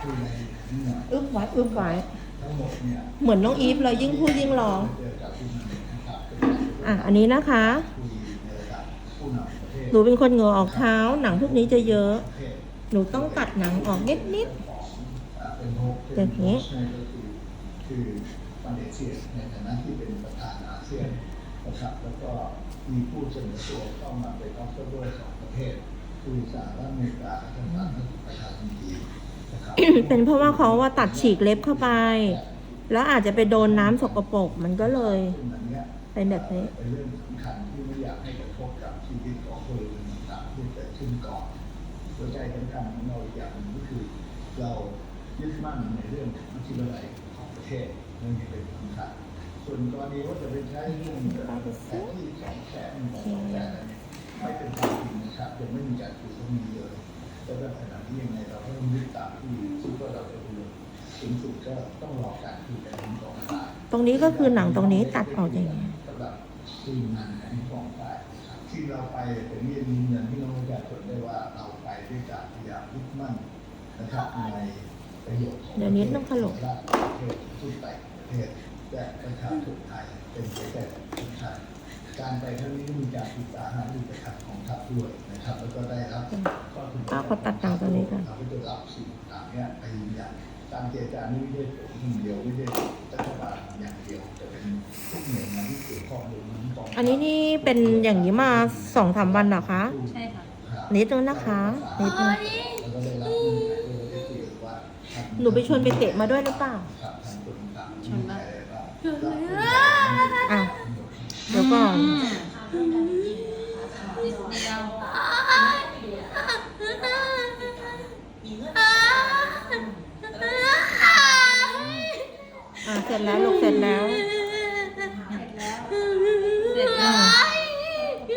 คือในนี่หน่อยอึ้บไว้อึ้บไว้ทั้งหมดเนี่ยเหมือนน้องอีฟเลยยิ่งพูดยิ่งร้อง เจอกับผู้นำนะครับอะ อันนี้นะคะ คุยในระดับผู้นำประเทศหนูเป็นคนเหงื่อออกเท้า หนังพวกนี้จะเยอะ ประเทศหนูต้องตัดหนังออกนิดนิด อ่าเป็นโฮปอเป็ย่านงนี้ โฮสต์ก็คือคือมาเลเซียในฐานะที่เป็นประธานอาเซียนนะครับแล้วก็มีผู้เสนอตัวเข้ามาเป็นออฟเฟอร์ด้วยสองประเทศคือสหรัฐอเมริกาแล เป็นเพราะว่าเขาว่าตัดฉีกเล็บเข้าไป แล้วอาจจะไปโดนน้ำสกปรกมันก็เลยซึ่งอันเนี้ยเป็นแบบนี้เป็นเรื่องสำคัญที่ไม่อยากให้กระทบกับชีวิตของคนอื่นต่างๆที่เกิดขึ้นก่อนหัวใจสำคัญของเราอีกอย่างหนึ่งก็คือ เรายึดมั่นในเรื่องของวิทยาลัยของประเทศเรื่องนี้เป็นสำคัญส่วนกรณีว่าจะไปใช้เรื่องแผนที่สองแสนของสองแสนเนี่ยไม่เป็นความจริงนะครับยังไม่มีการถูกต้องมีเลย แล้วก็ขณะนี้ยังไงเราก็ต้องยึดตามที่ซึ่งว่าเราจะดูสูงสุดก็ต้องรอการคุยกันของกองทัพตรงนี้ก็คือหนังตรงนี้ตัดออกอย่างนี้สำหรับทีมงานในกองถ่ายนะครับที่เราไปผมเรียนยืนยันที่น้องประชาชนได้ว่าเราไปด้วยการพยายามยึดมั่นนะครับในประโยชน์ของเดี๋ยวนิดนึงค่ะลูกและประเทศทุกไปประเทศและประชาชนไทยเป็นหัวใจของคนไทย การไปครั้งนี้มีการศึกษาหารือกับของทัพด้วยนะครับ แล้วก็ได้รับข้อถึงอะขอตัดหนังตรงนี้ก่อน เราก็จะรับสิ่งต่างๆเนี่ยไปยืนยันการเจรจานี้ไม่ได้ผมคนเดียวไม่ได้รัฐบาลอย่างเดียวแต่เป็นทุกหน่วยงานที่เกี่ยวข้องรวมทั้งกองทัพอันนี้นี่เป็นอย่างนี้มาสองสามวันเหรอคะ ใช่ค่ะนิดนึงนะคะนิดนึงแล้วก็ได้รับเงินจากตัวได้คุยกันว่าทางหนูไปชวนไปเตะมาด้วยหรือเปล่า ครับทางคนต่างๆชวนมาชวนมาอะ เดี๋ยวก่อน นิดเดียว อะ เสร็จแล้วลูกเสร็จแล้วเสร็จแล้ว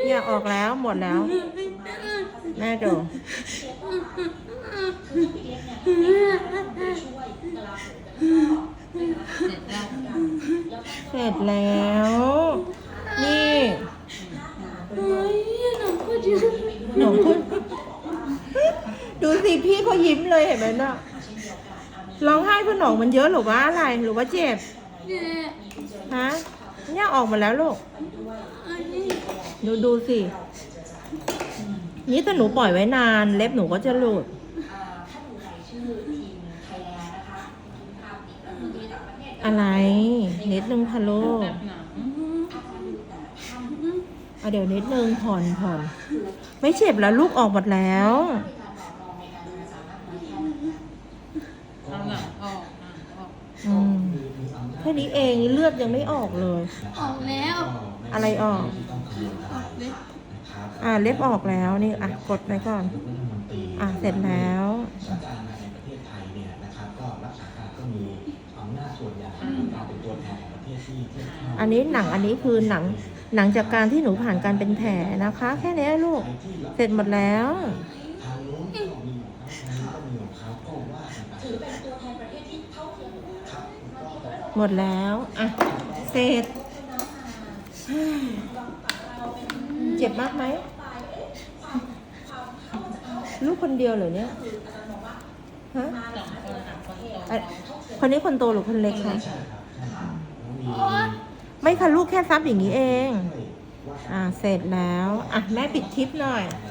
เนี่ยออกแล้วหมดแล้วแม่ดูเสร็จแล้วเสร็จแล้วนี่หนองขึ้นดูสิพี่เขายิ้มเลยเห็นไหมน่ะ ร้องไห้เพราะหนองมันเยอะหรือว่าอะไรหรือว่าเจ็บฮะเนี่ยออกมาแล้วลูกดูดูสิ นี่ถ้าหนูปล่อยไว้นาน เล็บหนูก็จะหลุดอะไร นิดนึงค่ะลูกแบบหนังอะเดี๋ยวนิดนึงผ่อนผ่อน ไม่เจ็บแล้วลูกออกหมดแล้ว เอาหนังออกหนังออก อืมแค่นี้เองเลือดยังไม่ออกเลย ออกแล้ว อะไรออก ออกเลยอะเล็บออกแล้วนี่อะกดไปก่อน อะเสร็จแล้วราชการในประเทศไทยเนี่ยนะครับก็รักษาการก็มีอำนาจส่วนใหญ่ในการเป็นตัวแทนของประเทศที่เทียบเท่าอันนี้หนังอันนี้คือหนังหนังจากการที่หนูผ่านการเป็นแผลนะคะ แค่นี้ลูก เสร็จหมดแล้ว ทางนู้นก็มี ก็มีของเขาก็ว่ากันไปถือเป็นตัวแทนประเทศที่เท่าเทียมครับหมดแล้ว อะ เสร็จเจ็บมากไหม ลูกคนเดียวเหรอเนี่ย ฮะสองคนค่ะคนโตอะคนนี้คนโตหรือคนเล็กคะใช่ครับใช่ครับแล้วมีไม่ค่ะลูกแค่ซับอย่างนี้เองช่วยว่าอ่า เสร็จแล้ว อะ แม่ปิดคลิปหน่อยการ